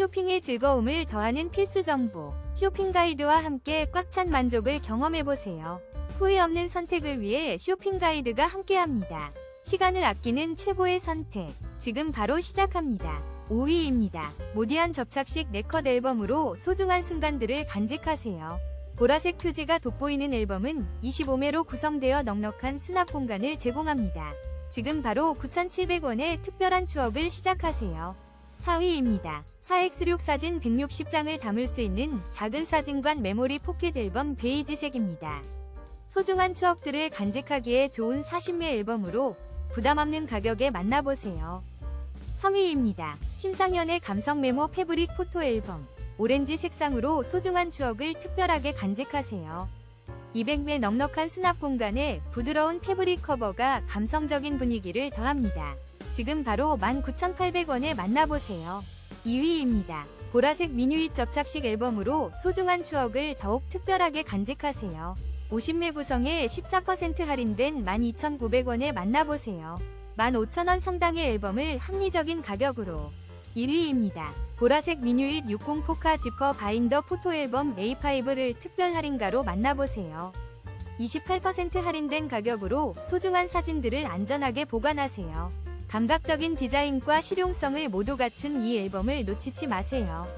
쇼핑의 즐거움을 더하는 필수 정보. 쇼핑 가이드와 함께 꽉 찬 만족을 경험해보세요. 후회 없는 선택을 위해 쇼핑 가이드가 함께합니다. 시간을 아끼는 최고의 선택. 지금 바로 시작합니다. 5위입니다. 모디안 접착식 네컷 앨범으로 소중한 순간들을 간직하세요. 보라색 표지가 돋보이는 앨범은 25매로 구성되어 넉넉한 수납 공간을 제공합니다. 지금 바로 9,700원의 특별한 추억을 시작하세요. 4위입니다. 4X6 사진 160장을 담을 수 있는 작은 사진관 메모리 포켓 앨범 베이지색입니다. 소중한 추억들을 간직하기에 좋은 40매 앨범으로 부담 없는 가격에 만나보세요. 3위입니다. 심상현의 감성 메모 패브릭 포토 앨범. 오렌지 색상으로 소중한 추억을 특별하게 간직하세요. 200매 넉넉한 수납 공간에 부드러운 패브릭 커버가 감성적인 분위기를 더합니다. 지금 바로 19,800원에 만나보세요. 2위입니다. 보라색 미뉴잇 접착식 앨범으로 소중한 추억을 더욱 특별하게 간직하세요. 50매 구성에 14% 할인된 12,900원에 만나보세요. 15,000원 상당의 앨범을 합리적인 가격으로 1위입니다. 보라색 미뉴잇 60 포카 지퍼 바인더 포토 앨범 A5를 특별 할인가로 만나보세요. 28% 할인된 가격으로 소중한 사진들을 안전하게 보관하세요. 감각적인 디자인과 실용성을 모두 갖춘 이 앨범을 놓치지 마세요.